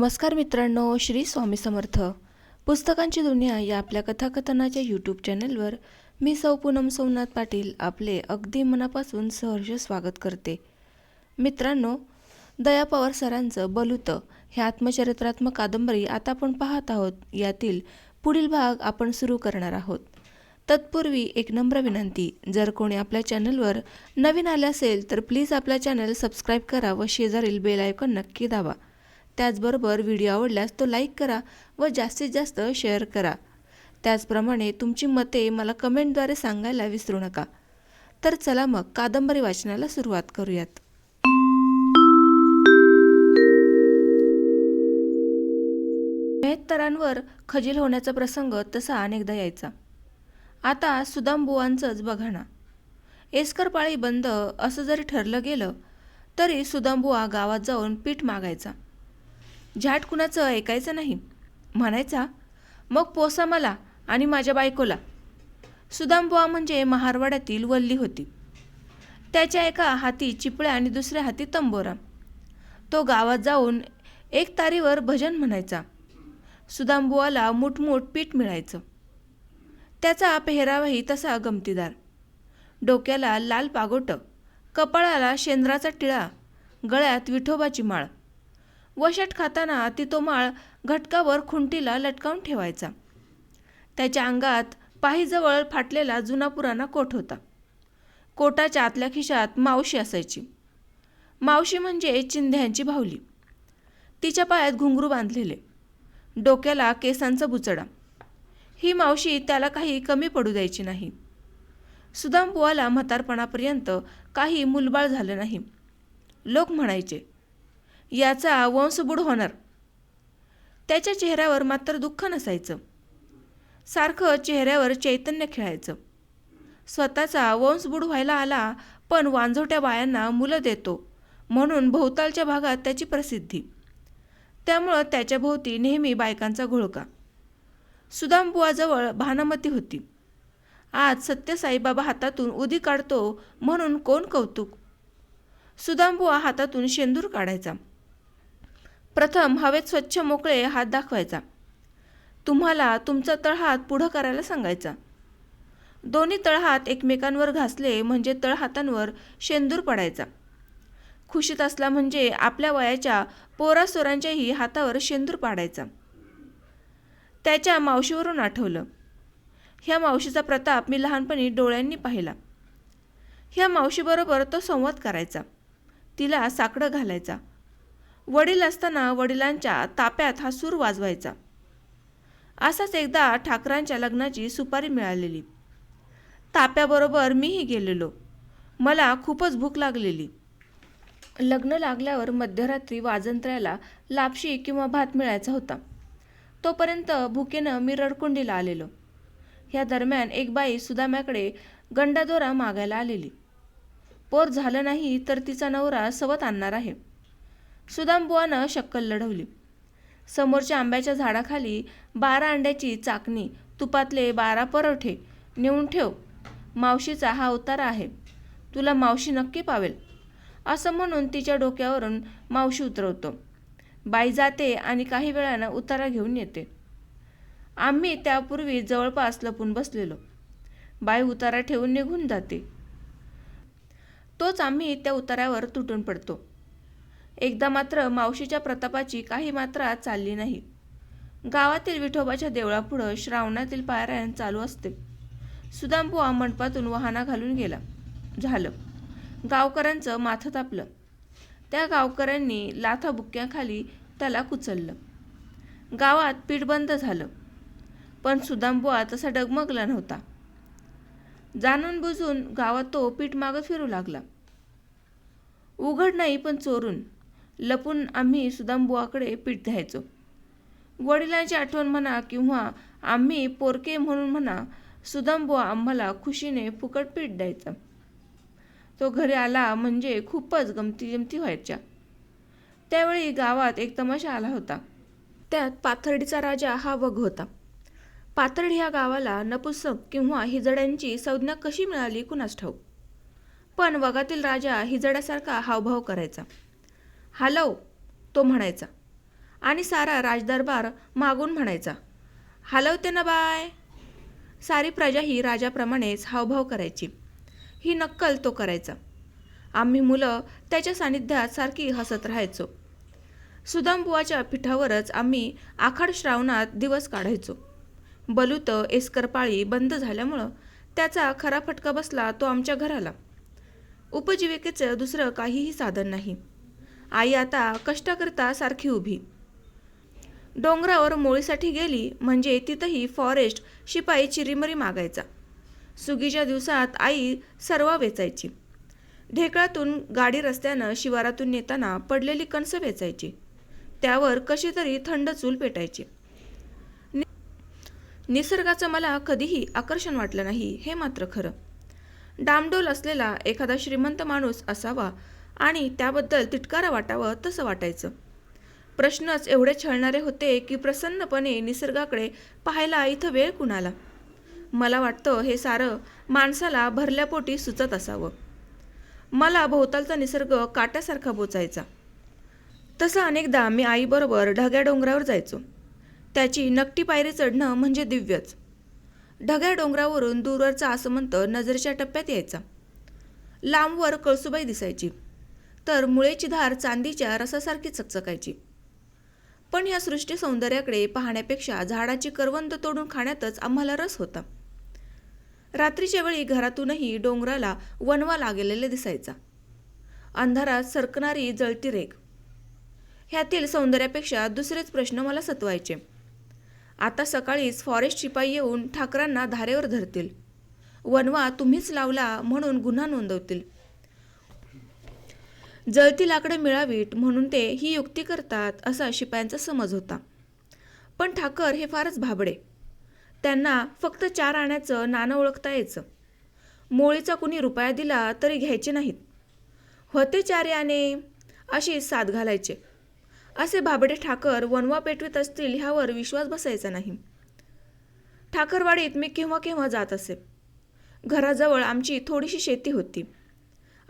नमस्कार मित्रांनो श्री स्वामी समर्थ. पुस्तकांची दुनिया या आपल्या कथाकथनाच्या यूट्यूब चॅनलवर मी सौ पूनम सोमनाथ पाटील आपले अगदी मनापासून सहर्ष स्वागत करते. मित्रांनो दया पवार सरांचं बलुतं हे आत्मचरित्रात्मक कादंबरी आता आपण पाहत आहोत. यातील पुढील भाग आपण सुरू करणार आहोत. तत्पूर्वी एक नम्र विनंती जर कोणी आपल्या चॅनलवर नवीन आले असेल तर प्लीज आपला चॅनल सबस्क्राईब करा व शेजारील बेल आयकॉन नक्की दाबा. त्याचबरोबर व्हिडिओ आवडल्यास तो लाईक करा व जास्तीत जास्त शेअर करा. त्याचप्रमाणे तुमची मते मला कमेंटद्वारे सांगायला विसरू नका. तर चला मग कादंबरी वाचनाला सुरुवात करूयात. मेहतरांवर खजील होण्याचा प्रसंग तसा अनेकदा यायचा. आता सुदामबुवांचंच बघा ना. एस्कर पाळी बंद असं जरी ठरलं गेलं तरी सुदामबुवा गावात जाऊन पीठ मागायचा. झाट कुणाचं ऐकायचं नाही. म्हणायचा मग पोसा मला आणि माझ्या बायकोला. सुदामबुवा म्हणजे महारवाड्यातील वल्ली होती. त्याच्या एका हाती चिपळ्या आणि दुसऱ्या हाती तंबोरा. तो गावात जाऊन एक तारीवर भजन म्हणायचा. सुदामबुवाला मुठमुठ पीठ मिळायचं. त्याचा पेहरावही तसा गमतीदार. डोक्याला लाल पागोटं कपाळाला शेंद्राचा टिळा गळ्यात विठोबाची माळ. वशट खाताना ती तो माळ घटकावर खुंटीला लटकावून ठेवायचा. त्याच्या अंगात पाहीजवळ फाटलेला जुना पुराणा कोट होता. कोटाच्या आतल्या खिशात मावशी असायची. मावशी म्हणजे चिंध्यांची भावली तिच्या पायात घुंगरू बांधलेले. डोक्याला केसांचा बुचडा. ही मावशी त्याला काही कमी पडू द्यायची नाही. सुदामबुवाला म्हातारपणापर्यंत काही मुलबाळ झालं नाही. लोक म्हणायचे याचा वंशबूड होणार. त्याच्या चेहऱ्यावर मात्र दुःख नसायचं. सारखं चेहऱ्यावर चैतन्य खेळायचं. स्वतःचा वंशबुड व्हायला आला पण वांझोट्या बायांना मुलं देतो म्हणून भोवतालच्या भागात त्याची प्रसिद्धी. त्यामुळं त्याच्याभोवती नेहमी बायकांचा घोळका. सुदामबुवाजवळ भानामती होती. आज सत्यसाईबाबा हातातून उदी काढतो म्हणून कोण कौतुक? सुदामबुवा हातातून शेंदूर काढायचा. प्रथम हवेत स्वच्छ मोकळे हात दाखवायचा. तुम्हाला तुमचा तळहात पुढं करायला सांगायचा. दोन्ही तळहात एकमेकांवर घासले म्हणजे तळहातांवर शेंदूर पडायचा. खुशीत असला म्हणजे आपल्या वयाच्या पोरासोरांच्याही हातावर शेंदूर पाडायचा. त्याच्या मावशीवरून आठवलं. ह्या मावशीचा प्रताप मी लहानपणी डोळ्यांनी पाहिला. ह्या मावशीबरोबर तो संवाद करायचा. तिला साकडं घालायचा. वडील असताना वडिलांच्या ताप्यात हा सूर वाजवायचा. असाच एकदा ठाकरांच्या लग्नाची सुपारी मिळालेली. ताप्याबरोबर मीही गेलेलो. मला खूपच भूक लागलेली. लग्न लागल्यावर मध्यरात्री वाजंत्र्याला लापशी किंवा भात मिळायचा होता. तोपर्यंत भुकेनं मी रडकुंडीला आलेलो. ह्या दरम्यान एक बाई सुदाम्याकडे गंडादोरा मागायला आलेली. पोर झालं नाही तर तिचा नवरा सवत आणणार आहे. सुदामबुवानं शक्कल लढवली. समोरच्या आंब्याच्या झाडाखाली बारा अंड्याची चाकणी तुपातले बारा परोठे नेऊन ठेव. मावशीचा हा उतारा आहे. तुला मावशी नक्की पावेल. असं म्हणून तिच्या डोक्यावरून मावशी उतरवतो. बाई जाते आणि काही वेळानं उतारा घेऊन येते. आम्ही त्यापूर्वी जवळपास लपून बसलेलो. बाई उतारा ठेवून निघून जाते. तोच आम्ही त्या उतारावर तुटून पडतो. एकदा मात्र मावशीच्या प्रतापाची काही मात्रा चालली नाही. गावातील विठोबाच्या देवळापुढं श्रावणातील पारायण चालू असते. सुदामबुवा मंडपातून वाहना घालून गेला. झालं. गावकऱ्यांचं माथं तापलं. त्या गावकऱ्यांनी लाथा बुक्क्याखाली त्याला कुचललं. गावात पीठ बंद झालं. पण सुदामबुवा तसा डगमगला नव्हता. जाणून बुजून गावात तो पीठ मागत फिरू लागला. उघड नाही पण चोरून लपून आम्ही सुदामबुवाकडे पीठ द्यायचो. वडिलांची आठवण म्हणा किंवा आम्ही पोरके म्हणून म्हणा सुदामबुवा आम्हाला खुशीने फुकट पीठ द्यायचा. तो घरी आला म्हणजे खूपच गमती जमती व्हायच्या. त्यावेळी गावात एक तमाशा आला होता. त्यात पाथर्डीचा राजा हा वग होता. पाथर्डी ह्या गावाला नपुसक किंवा हिजड्यांची संज्ञा कशी मिळाली कुणास ठाऊक? पण वगातील राजा हिजड्यासारखा हावभाव करायचा. हॅलो तो म्हणायचा. आणि सारा राजदरबार मागून म्हणायचा हलवते ना बाय सारी प्रजा ही राजाप्रमाणेच हावभाव करायची. ही नक्कल तो करायचा. आम्ही मुलं त्याच्या सानिध्यात सारखी हसत राहायचो. सुदामबुवाच्या पिठावरच आम्ही आखाड श्रावणात दिवस काढायचो. बलूत एस्करपाळी बंद झाल्यामुळं त्याचा खरा फटका बसला तो आमच्या घराला. उपजीविकेचं दुसरं काहीही साधन नाही. आई आता कष्टाकरता सारखी उभी. डोंगरावर मोळीसाठी गेली म्हणजे तिथंही फॉरेस्ट शिपाई चिरीमरी मागायचा. सुगीच्या दिवसात आई सर्व वेचायची. ढेकळातून गाडी रस्त्यानं शिवारातून नेताना पडलेली कणसं वेचायची. त्यावर कशी तरी थंड चूल पेटायची. निसर्गाचं मला कधीही आकर्षण वाटलं नाही हे मात्र खरं. डामडोल असलेला एखादा श्रीमंत माणूस असावा आणि त्याबद्दल तिटकारा वाटावं तसं वाटायचं. प्रश्नच एवढे छळणारे होते की प्रसन्नपणे निसर्गाकडे पाहायला इथं वेळ कुणाला? मला वाटतं हे सारं माणसाला भरल्यापोटी सुचत असावं. मला भोवतालचा निसर्ग काट्यासारखा बोचायचा. तसं अनेकदा मी आईबरोबर ढग्या डोंगरावर जायचो. त्याची नकटी पायरी चढणं म्हणजे दिव्यच. ढग्या डोंगरावरून दूरवरचा आसमंत नजरेच्या टप्प्यात यायचा. लांबवर कळसुबाई दिसायची. तर मुळेची धार चांदीच्या रसासारखी चकचकायची. पण या सृष्टी सौंदर्याकडे पाहण्यापेक्षा झाडाची करवंद तोडून खाण्यातच आम्हाला रस होता. रात्रीच्या वेळी घरातूनही डोंगराला वनवा लागलेले दिसायचा. अंधारात सरकणारी जळती रेग ह्यातील सौंदर्यापेक्षा दुसरेच प्रश्न मला सतवायचे. आता सकाळीच फॉरेस्ट शिपाई येऊन ठाकरांना धारेवर धरतील. वनवा तुम्हीच लावला म्हणून गुन्हा नोंदवतील. जळती लाकडं मिळावीत म्हणून ते ही युक्ती करतात असा शिपायांचा समज होता. पण ठाकर हे फारच भाबडे. त्यांना फक्त चार आण्याचं नाणं ओळखता यायचं. मोळीचा कुणी रुपया दिला तरी घ्यायचे नाहीत. होते चार याने अशी साथ घालायचे. असे भाबडे ठाकर वनवा पेटवीत असतील ह्यावर विश्वास बसायचा नाही. ठाकरवाडीत मी केव्हा केव्हा जात असे. घराजवळ आमची थोडीशी शेती होती.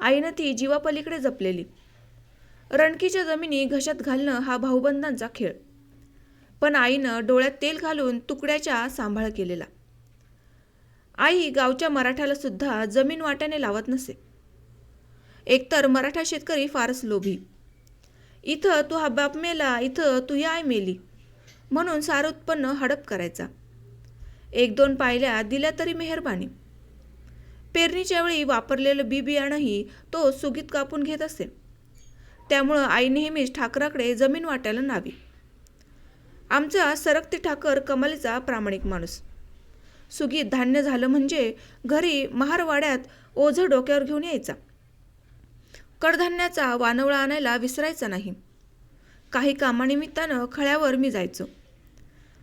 आईनं ती जीवापलीकडे जपलेली. रणकीच्या जमिनी घशात घालणं हा भाऊबंदांचा खेळ. पण आईनं डोळ्यात तेल घालून तुकड्याच्या सांभाळ केलेला. आई गावच्या मराठ्याला सुद्धा जमीन वाट्याने लावत नसे. एकतर मराठा शेतकरी फारच लोभी. इथं तू हा बाप मेला इथं तू ही आय मेली. म्हणून सारं उत्पन्न हडप करायचा. एक दोन पायल्या दिल्या तरी मेहरबानी. पेरणीच्या वेळी वापरलेलं बी बियाणंही तो सुगीत कापून घेत असे. त्यामुळं आई नेहमीच ठाकराकडे जमीन वाटायला नावी आमचा सरकती ठाकर कमालीचा प्रामाणिक माणूस. सुगीत धान्य झालं म्हणजे घरी महारवाड्यात ओझं डोक्यावर घेऊन यायचा. कडधान्याचा वानवळा आणायला विसरायचा नाही. काही कामानिमित्तानं खळ्यावर मी जायचो.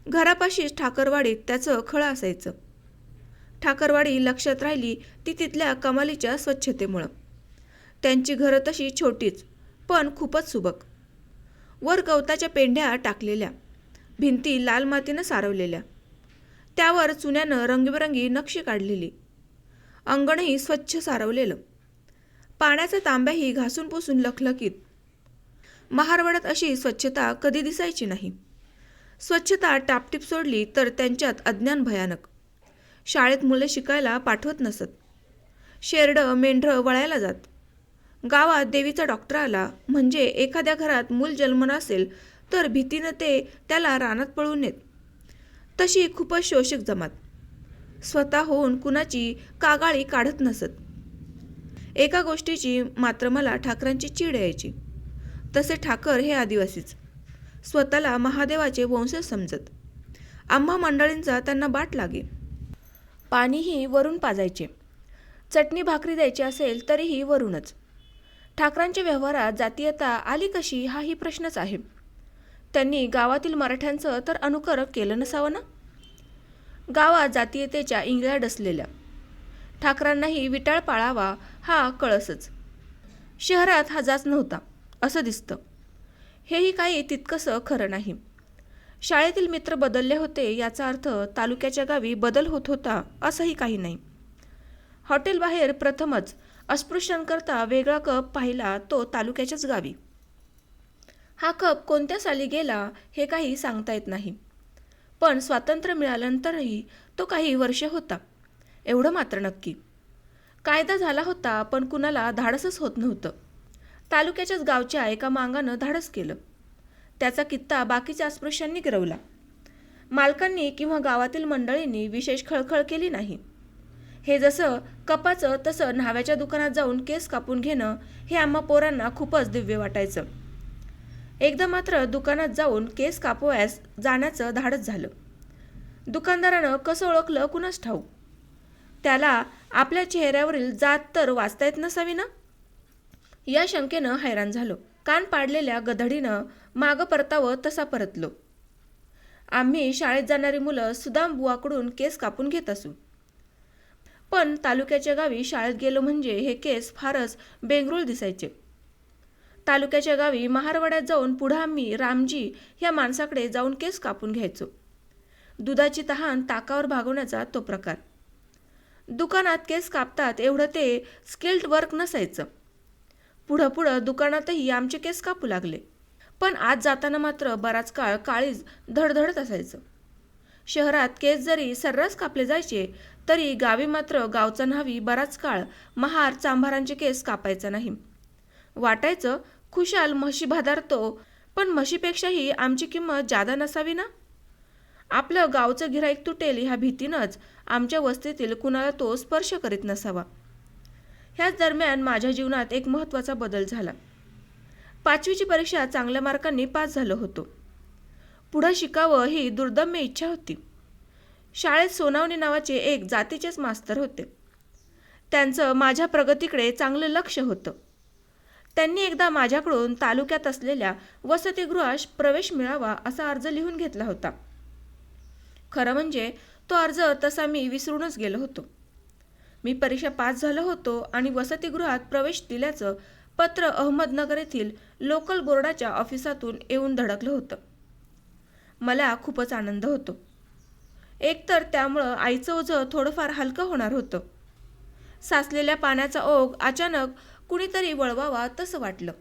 घरापाशीच ठाकरवाडीत त्याचं खळं असायचं. ठाकरवाडी लक्षात राहिली ती तिथल्या कमालीच्या स्वच्छतेमुळं. त्यांची घरं तशी छोटीच पण खूपच सुबक. वर गवताच्या पेंढ्या टाकलेल्या भिंती लाल मातीनं सारवलेल्या. त्यावर चुन्यानं रंगीबेरंगी नक्षी काढलेली. अंगणही स्वच्छ सारवलेलं. पाण्याचा तांब्याही घासून पुसून लखलखीत. महारवाड्यात अशी स्वच्छता कधी दिसायची नाही. स्वच्छता टापटीप सोडली तर त्यांच्यात अज्ञान भयानक. शाळेत मुले शिकायला पाठवत नसत. शेरडं मेंढरं वळायला जात. गावात देवीचा डॉक्टर आला. म्हणजे एखाद्या घरात मूल जन्मन असेल तर भीतीनं ते त्याला रानात पळून नेत. तशी खूपच शोषक जमात. स्वतः होऊन कुणाची कागाळी काढत नसत. एका गोष्टीची मात्र मला ठाकरांची चीड यायची. तसे ठाकर हे आदिवासीच. स्वतःला महादेवाचे वंशज समजत. आम्हा मंडळींचा त्यांना बाट लागे. पाणीही वरून पाजायचे. चटणी भाकरी द्यायची असेल तरीही वरूनच. ठाकरांच्या व्यवहारात जातीयता आली कशी हाही प्रश्नच आहे. त्यांनी गावातील मराठ्यांचं तर अनुकरण केलं नसावं ना? गावात जातीयतेच्या इंगळ्या डसलेल्या. ठाकरांनाही विटाळ पाळावा हा कळसच. शहरात हजाच नव्हता असं दिसतं. हेही काही तितकंसं खरं नाही. शाळेतील मित्र बदलले होते याचा अर्थ तालुक्याच्या गावी बदल होत होता असंही काही नाही. हॉटेलबाहेर प्रथमच अस्पृश्यांकरता वेगळा कप पाहिला तो तालुक्याच्याच गावी. हा कप कोणत्या साली गेला हे काही सांगता येत नाही. पण स्वातंत्र्य मिळाल्यानंतरही तो काही वर्ष होता. एवढं मात्र नक्की. कायदा झाला होता पण कुणाला धाडसच होत नव्हतं. तालुक्याच्याच गावच्या एका मांगानं धाडस केलं. त्याचा कित्ता बाकीच्या अस्पृश्यांनी गिरवला. मालकांनी किंवा गावातील मंडळींनी विशेष खळखळ केली नाही. हे जसं कपाचं तसं न्हाव्याच्या दुकानात जाऊन केस कापून घेणं हे आम्हा पोरांना खूपच दिव्य वाटायचं. एकदा मात्र दुकानात जाऊन केस कापवायस जाण्याचं धाडच झालं. दुकानदारानं कसं ओळखलं कुणास ठाऊक? त्याला आपल्या चेहऱ्यावरील जात तर वाचता येत नसावी ना? या शंकेनं हैराण झालो. कान पाडलेल्या गधडीनं मागं परतावं तसा परतलो. आम्ही शाळेत जाणारी मुलं सुदाम बुवाकडून केस कापून घेत असू. पण तालुक्याच्या गावी शाळेत गेलो म्हणजे हे केस फारच बेंगरूळ दिसायचे. तालुक्याच्या गावी महारवाड्यात जाऊन पुढं आम्ही रामजी ह्या माणसाकडे जाऊन केस कापून घ्यायचो. दुधाची तहान ताकावर भागवण्याचा तो प्रकार. दुकानात केस कापतात एवढं ते स्किल्ड वर्क नसायचं. पुढं पुढं दुकानातही आमचे केस कापू लागले. पण आज जाताना मात्र बराच काळ काळीज धडधडत असायचं. शहरात केस जरी सर्रास कापले जायचे तरी गावी मात्र गावचा न्हावी बराच काळ महार चांभारांचे केस कापायचा नाही. वाटायचं खुशाल म्हशी भादारतो पण म्हशीपेक्षाही आमची किंमत जादा नसावी ना? आपलं गावचं गिराईक तुटेल ह्या भीतीनंच आमच्या वस्तीतील कुणाला तो स्पर्श करीत नसावा. ह्याच दरम्यान माझ्या जीवनात एक महत्त्वाचा बदल झाला. पाचवीची परीक्षा चांगल्या मार्कांनी पास झालो होतो. पुढं शिकावं ही दुर्दम्य इच्छा होती. शाळेत सोनावणे नावाचे एक जातीचेच मास्तर होते. त्यांचं माझ्या प्रगतीकडे चांगलं लक्ष होतं. त्यांनी एकदा माझ्याकडून तालुक्यात असलेल्या वसतिगृहास प्रवेश मिळावा असा अर्ज लिहून घेतला होता. खरं म्हणजे तो अर्ज तसा मी विसरूनच गेलो होतो. मी परीक्षा पास झालो होतो आणि वसतिगृहात प्रवेश दिल्याचं पत्र अहमदनगर येथील लोकल बोर्डाच्या ऑफिसातून येऊन धडकलं होतं. मला खूपच आनंद होतो. एकतर त्यामुळं आईचं ओझं थोडंफार हलकं होणार होतं. साचलेल्या पाण्याचा ओघ अचानक कुणीतरी वळवावा तसं वाटलं.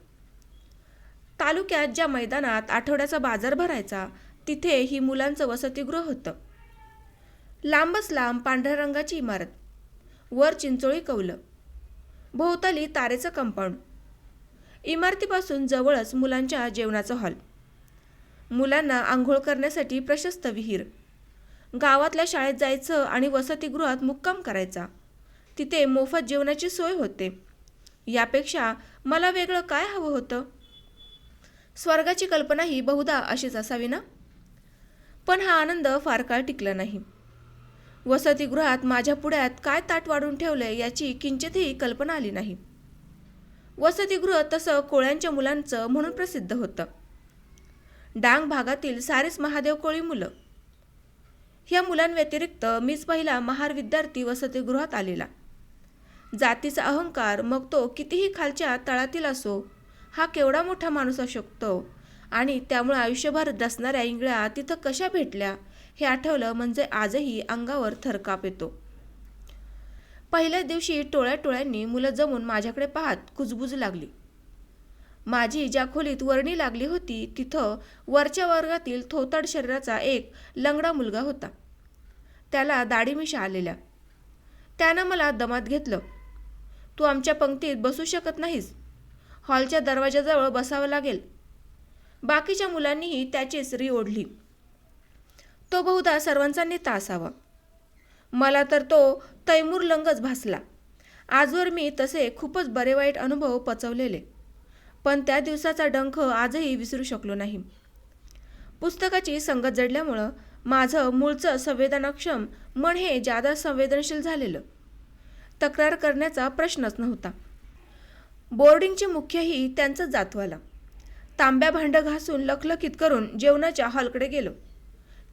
तालुक्यात ज्या मैदानात आठवड्याचा बाजार भरायचा तिथे ही मुलांचं वसतिगृह होतं. लांबच लांब पांढऱ्या रंगाची इमारत. वर चिंचोळी कवलं भोवताली तारेचं कंपाऊंड. इमारतीपासून जवळच मुलांच्या जेवणाचा हॉल. मुलांना आंघोळ करण्यासाठी प्रशस्त विहीर. गावातल्या शाळेत जायचं आणि वसतिगृहात मुक्काम करायचा. तिथे मोफत जेवणाची सोय होते. यापेक्षा मला वेगळं काय हवं होतं? स्वर्गाची कल्पना ही बहुधा अशीच असावी ना? पण हा आनंद फार काळ टिकला नाही. वसतिगृहात माझ्या पुढ्यात काय ताट वाढून ठेवलंय याची किंचितही कल्पना आली नाही. वसतिगृह तसं कोळ्यांच्या मुलांचं म्हणून प्रसिद्ध होतं. डांग भागातील सारेच महादेव कोळी मुलं. ह्या मुलांव्यतिरिक्त मीच पहिला महार विद्यार्थी वसतिगृहात आलेला. जातीचा अहंकार मग तो कितीही खालच्या तळातील असो हा केवढा मोठा माणूस असू शकतो आणि त्यामुळे आयुष्यभर दसणाऱ्या इंगळ्या तिथं कशा भेटल्या हे आठवलं म्हणजे आजही अंगावर थरकाप येतो. पहिल्याच दिवशी टोळ्या टोळ्यांनी मुलं जमून माझ्याकडे पाहत कुजबुजू लागली. माझी ज्या खोलीत वर्णी लागली होती तिथं वरच्या वर्गातील थोतड शरीराचा एक लंगडा मुलगा होता. त्याला दाढीमिशा आलेल्या. त्यानं मला दमात घेतलं. तू आमच्या पंक्तीत बसू शकत नाहीस. हॉलच्या दरवाजाजवळ बसावं लागेल. बाकीच्या मुलांनीही त्याचीच री ओढली. तो बहुधा सर्वांचा नेता असावा. मला तर तो तैमूर लंगच भासला. आजवर मी तसे खूपच बरे वाईट अनुभव पचवलेले. पण त्या दिवसाचा डंख आजही विसरू शकलो नाही. पुस्तकाची संगत जडल्यामुळं माझं मूळचं संवेदनाक्षम मन हे जादा संवेदनशील झालेलं. तक्रार करण्याचा प्रश्नच नव्हता. बोर्डिंगचे मुख्यही त्यांचं जातवाला. तांब्या भांडं घासून लखलखीत करून जेवणाच्या हॉलकडे गेलो.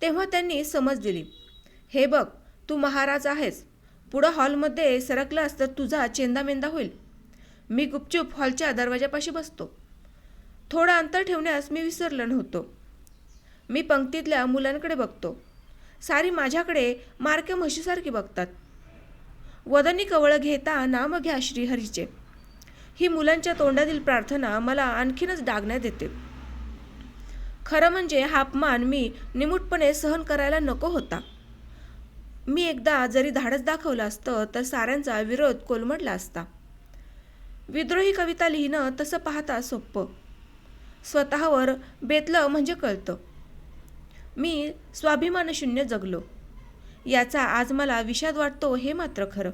तेव्हा त्यांनी समज दिली. हे बघ तू महाराज आहेस. पुढं हॉलमध्ये सरकलास तर तुझा चेंदामेंदा होईल. मी गुपचूप हॉलच्या दरवाजापाशी बसतो. थोडं अंतर ठेवण्यास मी विसरलो नव्हतो. मी पंक्तीतल्या मुलांकडे बघतो. सारी माझ्याकडे मारक्या म्हशीसारखी बघतात. वदनी कवळं घेता नाम घ्या श्रीहरीचे. ही मुलांच्या तोंडातील प्रार्थना मला आणखीनच डागण्यात येते खरं म्हणजे हा अपमान मी निमूटपणे सहन करायला नको होता. मी एकदा जरी धाडस दाखवलं असतं तर साऱ्यांचा विरोध कोलमडला असता. विद्रोही कविता लिहिणं तसं पाहता सोपं. स्वतःवर बेतलं म्हणजे कळतं. मी स्वाभिमानशून्य जगलो. याचा आज मला विषाद वाटतो हे मात्र खरं.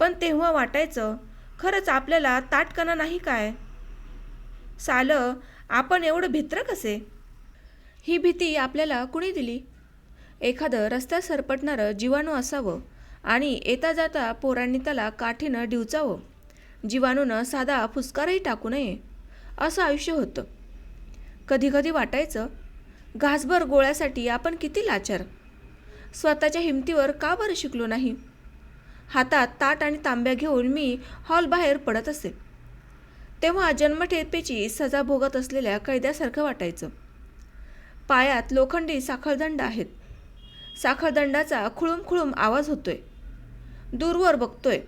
पण तेव्हा वाटायचं खरंच आपल्याला ताटकणा नाही काय? सालं आपण एवढं भित्र कसे? ही भीती आपल्याला कुणी दिली? एखादं रस्त्यात सरपटणारं जीवाणू असावं आणि येता जाता पोरांनी त्याला काठीनं डिवचावं जीवाणूनं साधा फुसकारही टाकू नये असं आयुष्य होतं. कधीकधी वाटायचं घासभर गोळ्यासाठी आपण किती लाचार? स्वतःच्या हिमतीवर का बरं शिकलो नाही? हातात ताट आणि तांब्या घेऊन मी हॉलबाहेर पडत असे. तेव्हा जन्मठेपेची सजा भोगत असलेल्या कैद्यासारखं वाटायचं. पायात लोखंडी साखळदंड आहेत. साखळदंडाचा खुळूम खुळूम आवाज होतोय. दूरवर बघतोय.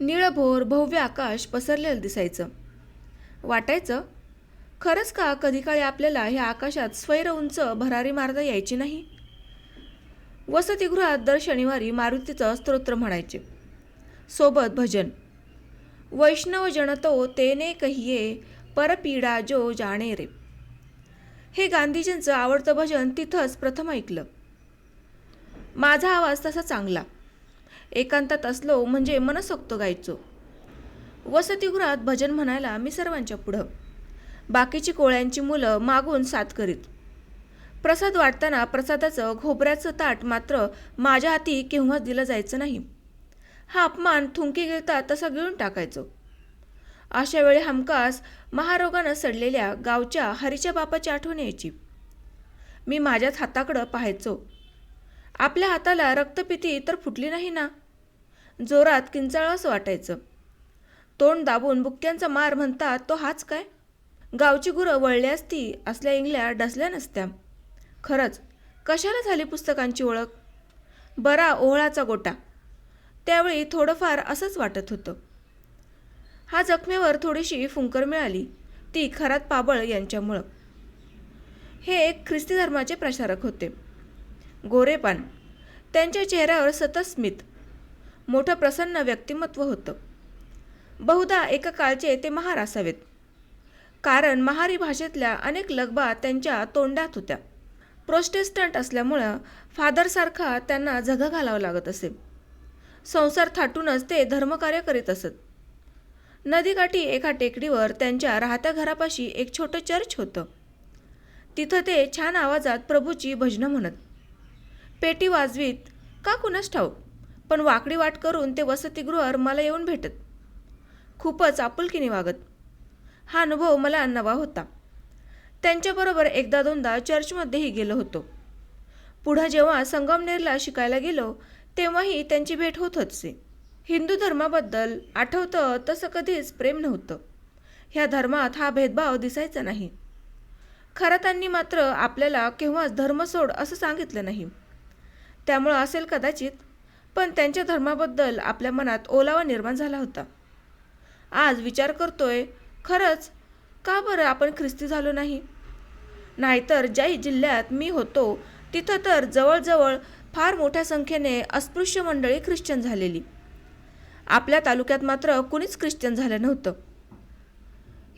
निळभोर भव्य आकाश पसरलेलं दिसायचं. वाटायचं खरंच का कधी काळी आपल्याला ह्या आकाशात स्वैर उंच भरारी मारता यायची नाही? वसतिगृहात दर शनिवारी मारुतीचं स्तोत्र म्हणायचे. सोबत भजन. वैष्णव जनतो तेने कहिये परपीडा जो जाणे रे. हे गांधीजींचं आवडतं भजन तिथंच प्रथम ऐकलं. माझा आवाज तसा चांगला. एकांतात असलो म्हणजे मनसोक्त गायचो. वसतिगृहात भजन म्हणायला मी सर्वांच्या पुढं. बाकीची कोळ्यांची मुलं मागून साथ करीत. प्रसाद वाटताना प्रसादाचं खोबऱ्याचं ताट मात्र माझ्या हाती केव्हाच दिलं जायचं नाही. हा अपमान थुंकी गिळता तसा गिळून टाकायचो. अशा वेळी हमखास महारोगानं सडलेल्या गावच्या हरीच्या बापाची आठवण यायची. मी माझ्याच हाताकडं पाहायचो. आपल्या हाताला रक्तपिती तर फुटली नाही ना? जोरात किंचाळं असं वाटायचं. तोंड दाबून बुक्क्यांचा मार म्हणतात तो हाच काय? गावची गुरं वळली असती असल्या इंगल्या डसल्या नसत्या. खरंच कशाला झाली पुस्तकांची ओळख? बरा ओहळाचा गोटा. त्यावेळी थोडंफार असंच वाटत होतं. हा जखमेवर थोडीशी फुंकर मिळाली. ती खरात पाबळ यांच्यामुळं. हे एक ख्रिस्ती धर्माचे प्रसारक होते. गोरेपान त्यांच्या चेहऱ्यावर सतत स्मित. मोठं प्रसन्न व्यक्तिमत्व होतं. बहुधा एका काळचे ते महार असावेत. कारण महारी भाषेतल्या अनेक लगबा त्यांच्या तोंडात होत्या. प्रोस्टेस्टंट असल्यामुळं फादरसारखा त्यांना झगा घालावं लागत असे. संसार थाटूनच ते धर्मकार्य करीत असत. नदीकाठी एका टेकडीवर त्यांच्या राहत्या घरापाशी एक छोटं चर्च होतं. तिथं ते छान आवाजात प्रभूची भजनं म्हणत. पेटी वाजवीत. का कुणास ठाऊक? पण वाकडी वाट करून ते वसतिगृहावर मला येऊन भेटत. खूपच आपुलकीने वागत. हा अनुभव मला नवा होता. त्यांच्याबरोबर एकदा दोनदा चर्चमध्येही गेलो होतो. पुढं जेव्हा संगमनेरला शिकायला गेलो तेव्हाही त्यांची भेट होत होती. हिंदू धर्माबद्दल आठवतं तसं कधीच प्रेम नव्हतं. ह्या धर्मात हा भेदभाव दिसायचा नाही. खरं त्यांनी मात्र आपल्याला केव्हाच धर्म सोड असं सांगितलं नाही. त्यामुळं असेल कदाचित पण त्यांच्या धर्माबद्दल आपल्या मनात ओलावा निर्माण झाला होता. आज विचार करतोय खरंच का बरं आपण ख्रिस्ती झालो नाही? नाहीतर ज्याही जिल्ह्यात मी होतो तिथं तर जवळजवळ फार मोठ्या संख्येने अस्पृश्य मंडळी ख्रिश्चन झालेली. आपल्या तालुक्यात मात्र कुणीच ख्रिश्चन झालं नव्हतं.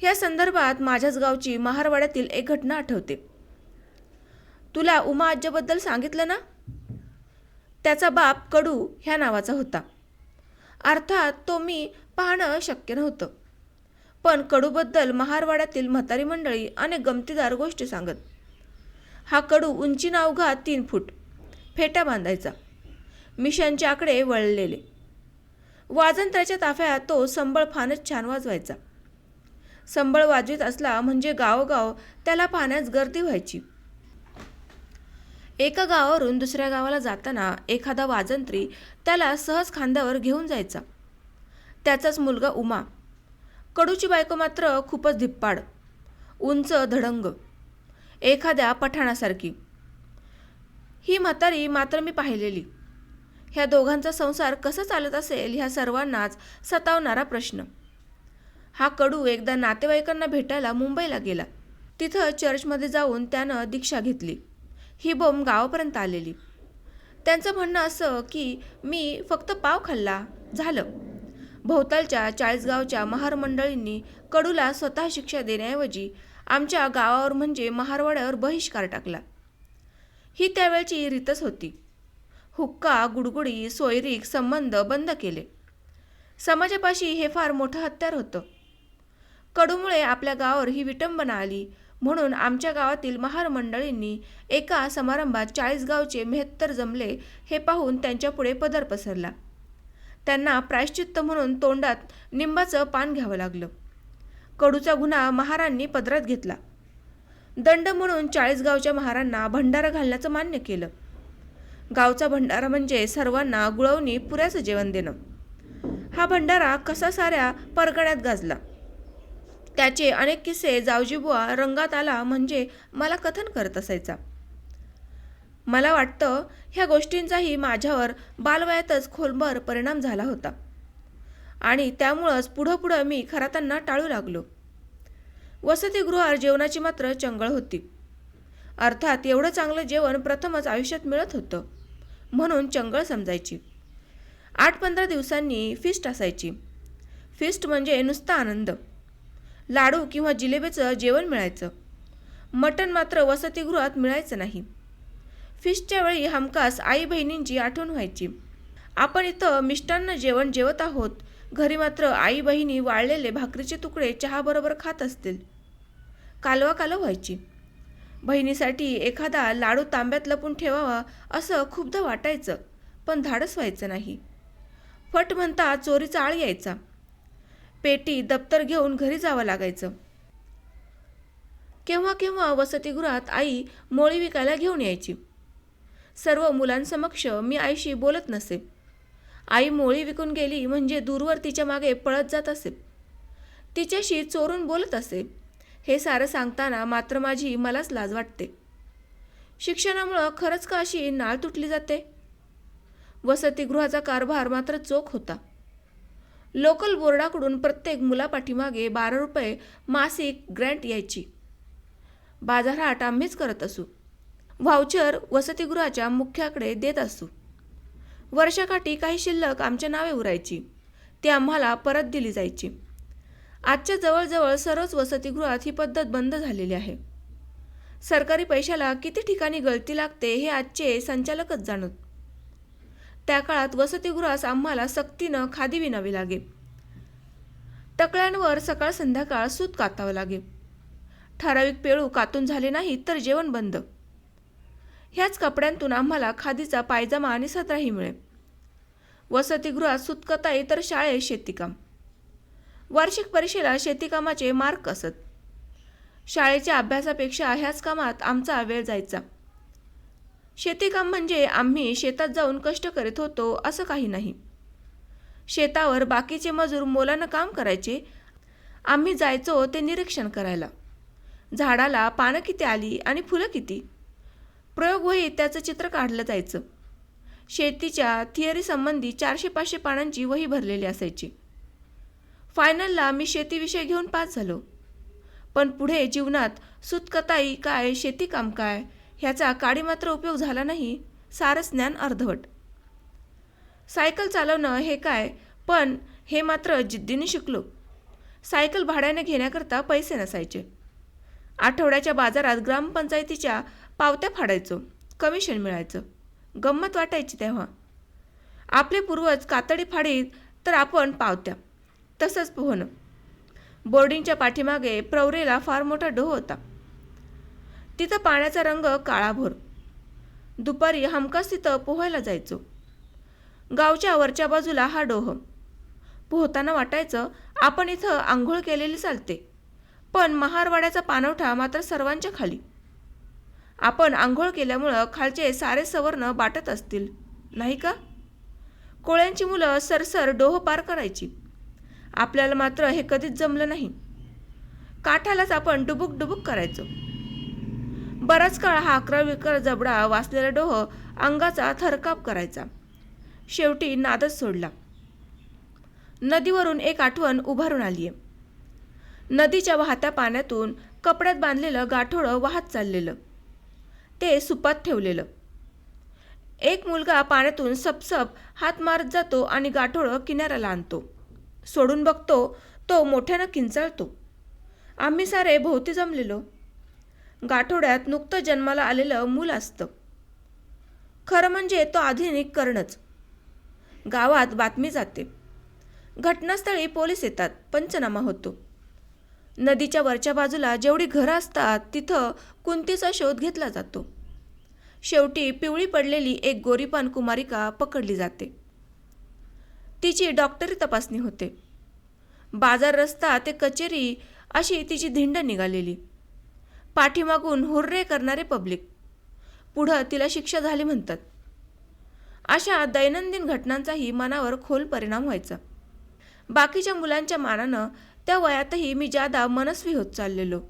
या संदर्भात माझ्याच गावची महारवाड्यातील एक घटना आठवते. तुला उमा आज्याबद्दल सांगितलं ना? त्याचा बाप कडू ह्या नावाचा होता. अर्थात तो मी पाहणं शक्य नव्हतं. पण कडूबद्दल महारवाड्यातील म्हातारी मंडळी अनेक गमतीदार गोष्टी सांगत. हा कडू उंची नावघा तीन फूट फेटा बांधायचा. मिशनचे आकडे वळलेले. वाजंत्राच्या ताफ्यात तो संबळ फारच छान वाजवायचा. संबळ वाजवीत असला म्हणजे गावोगाव त्याला पाहण्यास गर्दी व्हायची. एका गावावरून दुसऱ्या गावाला जाताना एखादा वाजंत्री त्याला सहज खांद्यावर घेऊन जायचा. त्याचाच मुलगा उमा. कडूची बायको मात्र खूपच धिप्पाड उंच धडंग एखाद्या पठाणासारखी. ही म्हातारी मात्र मी पाहिलेली. ह्या दोघांचा संसार कसा चालत असेल ह्या सर्वांनाच सतावणारा प्रश्न. हा कडू एकदा नातेवाईकांना भेटायला मुंबईला गेला. तिथं चर्चमध्ये जाऊन त्यानं दीक्षा घेतली. ही बोंब गावापर्यंत आलेली. त्यांचं म्हणणं असं की मी फक्त पाव खाल्ला. झालं. भोवतालच्या चाळीसगावच्या महार मंडळींनी कडूला स्वतः शिक्षा देण्याऐवजी आमच्या गावावर म्हणजे महारवाड्यावर बहिष्कार टाकला. ही त्यावेळची रीतच होती. हुक्का गुडगुडी सोयरीक संबंध बंद केले. समाजापाशी हे फार मोठं हत्यार होतं. कडूमुळे आपल्या गावावर ही विटंबना आली. म्हणून आमच्या गावातील महार मंडळींनी एका समारंभात चाळीस गावचे मेहत्तर जमले हे पाहून त्यांच्यापुढे पदर पसरला. त्यांना प्रायश्चित्त म्हणून तोंडात निंबाचं पान घ्यावं लागलं. कडूचा गुन्हा महारांनी पदरात घेतला. दंड म्हणून चाळीस गावच्या महारांना भंडारा घालण्याचं मान्य केलं. गावचा भंडारा म्हणजे सर्वांना गुळवणी पुऱ्याचं जेवण देणं. हा भंडारा कसा साऱ्या परगण्यात गाजला. त्याचे अनेक किस्से जावजीबुवा रंगात आला म्हणजे मला कथन करत असायचा. मला वाटतं ह्या गोष्टींचाही माझ्यावर बालवयातच खोलभर परिणाम झाला होता. आणि त्यामुळंच पुढं पुढं मी खरातांना टाळू लागलो. वसतिगृहावर जेवणाची मात्र चंगळ होती. अर्थात एवढं चांगलं जेवण प्रथमच आयुष्यात मिळत होतं म्हणून चंगळ समजायची. आठ पंधरा दिवसांनी फिस्ट असायची. फिस्ट म्हणजे नुसता आनंद. लाडू किंवा जिलेबीचं जेवण मिळायचं. मटण मात्र वसतिगृहात मिळायचं नाही. फिशच्या वेळी हमखास आई बहिणींची आठवण व्हायची. आपण इथं मिष्टान्न जेवण जेवत आहोत. घरी मात्र आई बहिणी वाळलेले भाकरीचे तुकडे चहाबरोबर खात असतील. कालवा कालव व्हायची. बहिणीसाठी एखादा लाडू तांब्यात लपून ठेवावा असं खूपदा वाटायचं पण धाडस व्हायचं नाही. फट म्हणता चोरीचा आळ यायचा. पेटी दप्तर घेऊन घरी जावं लागायचं. केव्हा केव्हा वसतिगृहात आई मोळी विकायला घेऊन यायची. सर्व मुलांसमक्ष मी आईशी बोलत नसे. आई मोळी विकून गेली म्हणजे दूरवर तिच्यामागे पळत जात असे. तिच्याशी चोरून बोलत असे. हे सारं सांगताना मात्र माझी मलाच लाज वाटते. शिक्षणामुळं खरंच का अशी नाळ तुटली जाते? वसतिगृहाचा कारभार मात्र चोख होता. लोकल बोर्डाकडून प्रत्येक मुलापाठीमागे बारा रुपये मासिक ग्रँट यायची. बाजारहाट आम्हीच करत असू. व्हाउचर वसतिगृहाच्या मुख्याकडे देत असू. वर्षाकाठी काही शिल्लक आमच्या नावे उरायची. ती आम्हाला परत दिली जायची. आजच्या जवळजवळ सर्वच वसतिगृहात ही पद्धत बंद झालेली आहे. सरकारी पैशाला किती ठिकाणी गळती लागते हे आजचे संचालकच जाणत. त्या काळात वसतिगृहास आम्हाला सक्तीनं खादी विणावी लागे. टकळ्यांवर सकाळ संध्याकाळ सूत कातावं लागे. ठराविक पेळू कातून झाले नाही तर जेवण बंद. ह्याच कपड्यांतून आम्हाला खादीचा पायजामा आणि सत्राही मिळे. वसतिगृहात सुतकताई तर शाळेत शेतीकाम. वार्षिक परीक्षेला शेतीकामाचे मार्क असत. शाळेच्या अभ्यासापेक्षा ह्याच कामात आमचा वेळ जायचा. शेतीकाम म्हणजे आम्ही शेतात जाऊन कष्ट करीत होतो असं काही नाही. शेतावर बाकीचे मजूर मोलानं काम करायचे. आम्ही जायचो ते निरीक्षण करायला. झाडाला पानं किती आली आणि फुलं किती? प्रयोगवहीत त्याचं चित्र काढलं जायचं. शेतीच्या थिअरीसंबंधी चारशे पाचशे पानांची वही भरलेली असायची. फायनलला मी शेतीविषय घेऊन पास झालो. पण पुढे जीवनात सुतकताई काय शेतीकाम काय ह्याचा काडी मात्र उपयोग झाला नाही सारं ज्ञान अर्धवट. सायकल चालवणं हे काय? पण हे मात्र जिद्दीने शिकलो. सायकल भाड्याने घेण्याकरता पैसे नसायचे. आठवड्याच्या बाजारात ग्रामपंचायतीच्या पावत्या फाडायचो कमिशन मिळायचं गंमत वाटायची तेव्हा. आपले पूर्वज कातडी फाडीत तर आपण पावत्या तसंच पोहणं. बोर्डिंगच्या पाठीमागे प्रवरेला फार मोठा डोह होता. तिथं पाण्याचा रंग काळाभोर. दुपारी हमखास तिथं पोहायला जायचो. गावच्या वरच्या बाजूला हा डोह. पोहताना वाटायचं आपण इथं आंघोळ केलेली चालते. पण महारवाड्याचा पाणवठा मात्र सर्वांच्या खाली. आपण आंघोळ केल्यामुळं खालचे सारे सवर्ण बाटत असतील नाही का? कोळ्यांची मुलं सरसर डोह पार करायची. आपल्याला मात्र हे कधीच जमलं नाही. काठालाच आपण डुबुक डुबुक करायचो. बराच काळ हा अकरा विकर जबडा वाचलेला डोह अंगाचा थरकाप करायचा. शेवटी नादच सोडला. नदीवरून एक आठवण उभारून आली आहे नदीच्या वाहत्या पाण्यातून कपड्यात बांधलेलं गाठोडं वाहत चाललेलं. ते सुपात ठेवलेलं. एक मुलगा पाण्यातून सपसप हात मारत जातो आणि गाठोडं किनाऱ्याला आणतो. सोडून बघतो तो मोठ्यानं किंचाळतो. आम्ही सारे भोवती जमलेलो. गाठोड्यात नुकतं जन्माला आलेलं मूल असतं. खरं म्हणजे तो आधुनिक करणंच. गावात बातमी जाते. घटनास्थळी पोलीस येतात पंचनामा होतो. नदीच्या वरच्या बाजूला जेवढी घरं असतात तिथं कुंतीचा शोध घेतला जातो. शेवटी पिवळी पडलेली एक गोरीपान कुमारिका पकडली जाते. तिची डॉक्टरी तपासणी होते. बाजार रस्ता ते कचेरी अशी तिची धिंड निघालेली. पाठीमागून हुर्रे करणारे पब्लिक. पुढं तिला शिक्षा झाली म्हणतात. अशा दैनंदिन घटनांचाही मनावर खोल परिणाम व्हायचा. बाकीच्या मुलांच्या मानानं त्या वयातही मी जादा मनस्वी होत चाललेलो.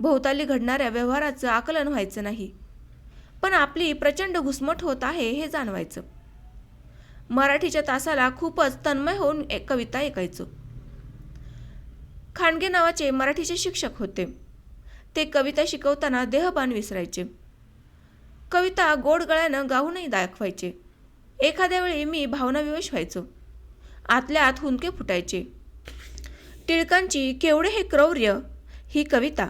भोवताली घडणाऱ्या व्यवहाराचं आकलन व्हायचं नाही. पण आपली प्रचंड घुसमट होत आहे हे जाणवायचं. मराठीच्या तासाला खूपच तन्मय होऊन एक कविता ऐकायचो. खांडगे नावाचे मराठीचे शिक्षक होते. ते कविता शिकवताना देहबान विसरायचे. कविता गोड गळ्यानं गाऊनही दाखवायचे. एखाद्या वेळी मी भावनाविवश व्हायचो. आतल्या आत हुंदके फुटायचे. टिळकांची केवढे हे क्रौर्य ही कविता.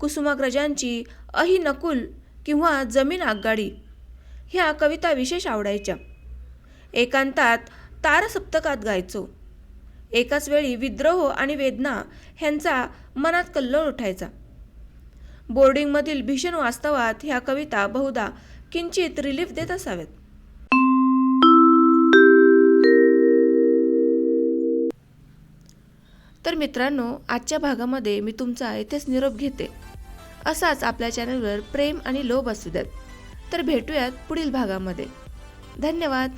कुसुमाग्रजांची अहि नकुल किंवा जमीन आगगाडी ह्या कविता विशेष आवडायच्या. एकांतात तारसप्तकात गायचो. एकाच वेळी विद्रोह आणि वेदना ह्यांचा मनात कल्लोळ उठायचा. बोर्डिंगमधील भीषण वास्तवात ह्या कविता बहुधा किंचित रिलीफ देत असावेत तर मित्रांनो आजच्या भागामध्ये मी तुमचा इथेच निरोप घेते. असाच आपल्या चॅनलवर प्रेम आणि लोभ असू द्यात. तर भेटूयात पुढील भागामध्ये. धन्यवाद.